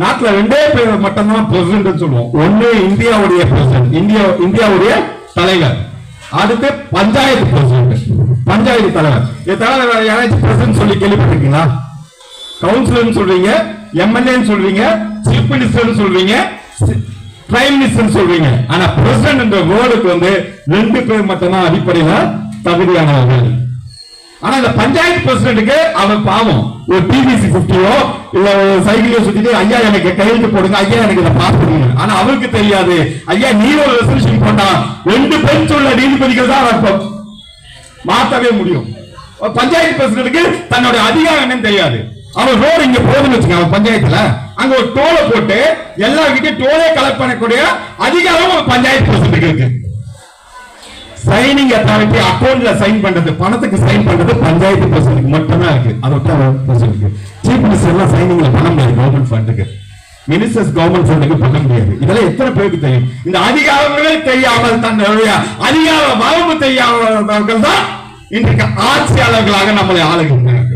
நாட்டுல ரெண்டே பேர் மட்டும்தான் பிரசிடன்ட் சொல்லுவோம். ஒண்ணு இந்தியாவுடைய பிரசிடன்ட் இந்தியா இந்தியாவுடைய தலைவர். அடுத்து பஞ்சாயத்து பிரசிடன்ட் பஞ்சாயத்து தலைவர். தலைவர் வேற யாராச்சும் பிரசிடன்ட் சொல்லி கேள்விப்பட்டிருக்கீங்களா? கவுன்சிலர்னு சொல்றீங்க எம்எல்ஏன்னு சொல்றீங்க சீஃப் மினிஸ்டர்னு சொல்றீங்க பிரைம் மினிஸ்டர் சொல்றீங்க. ஆனா பிரசிடன்ட் என்ற வேர்டுக்கு வந்து ரெண்டு பேர் மட்டும்தான் அடிப்படையில தகுதியானவர்கள். ஆனா இந்த பஞ்சாயத்து பிரசிடென்ட்டுக்கு அவன் பாவம். ஒரு டிவிசி பிப்டியோ இல்ல ஒரு சைக்கிளையோ சுத்திட்டு ஐயா எனக்கு கையெழுத்து போடுங்க ஐயா எனக்கு இதை பாஸ் பண்ணுங்க ஆனா அவருக்கு தெரியாது. ஐயா நீ ஒரு ரெசல்யூஷன் போட்டா ரெண்டு பெஞ்ச் உள்ள நீதிபதிகள் தான் அர்த்தம் மாத்தவே முடியும். பஞ்சாயத்து பிரசிடென்ட்டுக்கு தன்னுடைய அதிகாரம் என்னன்னு தெரியாது. அவன் ரோடு இங்க போதுன்னு வச்சுங்க அவன் பஞ்சாயத்துல. அங்க ஒரு டோலை போட்டு எல்லார்கிட்டயும் டோலே கலெக்ட் பண்ணக்கூடிய அதிகாரம் பஞ்சாயத்து பிரசிடென்ட்டுக்கு இருக்கு. சைனிங் அத்தாரிட்டி அக்கௌண்ட்ல சைன் பண்றது பணத்துக்கு சைன் பண்றது பஞ்சாயத்து பிரசிடென்ட் மட்டும் தான் இருக்கு. அதை விட்டு அவர் சீஃப் மினிஸ்டர் எல்லாம் சைனிங்ல பண்ண முடியாது கவர்மெண்ட் ஃபண்டுக்கு மினிஸ்டர்ஸ் கவர்மெண்ட் ஃபண்டுக்கு பண்ண முடியாது இதெல்லாம் எத்தனை பேருக்கு தெரியும்? இந்த அதிகாரங்கள் தெரியாமல் தன்னுடைய அதிகார வரம்பு தெரியாதவர்கள் தான் இன்றைக்கு ஆட்சியாளர்களாக நம்மளை ஆளுகின்றனர்.